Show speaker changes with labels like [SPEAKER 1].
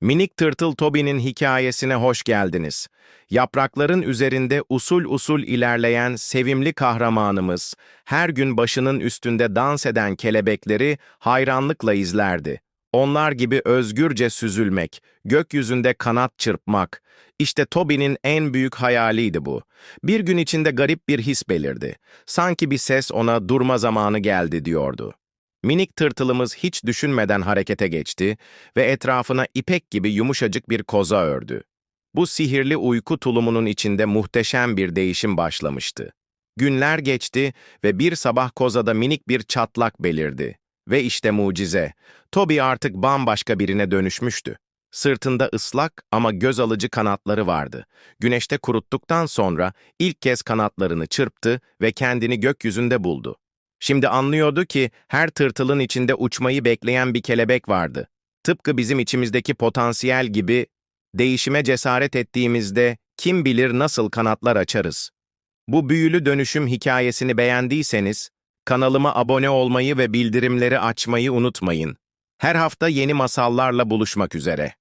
[SPEAKER 1] Minik tırtıl Toby'nin hikayesine hoş geldiniz. Yaprakların üzerinde usul usul ilerleyen sevimli kahramanımız, her gün başının üstünde dans eden kelebekleri hayranlıkla izlerdi. Onlar gibi özgürce süzülmek, gökyüzünde kanat çırpmak, işte Toby'nin en büyük hayaliydi bu. Bir gün içinde garip bir his belirdi. Sanki bir ses ona durma zamanı geldi diyordu. Minik tırtılımız hiç düşünmeden harekete geçti ve etrafına ipek gibi yumuşacık bir koza ördü. Bu sihirli uyku tulumunun içinde muhteşem bir değişim başlamıştı. Günler geçti ve bir sabah kozada minik bir çatlak belirdi. Ve işte mucize. Toby artık bambaşka birine dönüşmüştü. Sırtında ıslak ama göz alıcı kanatları vardı. Güneşte kuruttuktan sonra ilk kez kanatlarını çırptı ve kendini gökyüzünde buldu. Şimdi anlıyordu ki her tırtılın içinde uçmayı bekleyen bir kelebek vardı. Tıpkı bizim içimizdeki potansiyel gibi değişime cesaret ettiğimizde kim bilir nasıl kanatlar açarız. Bu büyülü dönüşüm hikayesini beğendiyseniz kanalıma abone olmayı ve bildirimleri açmayı unutmayın. Her hafta yeni masallarla buluşmak üzere.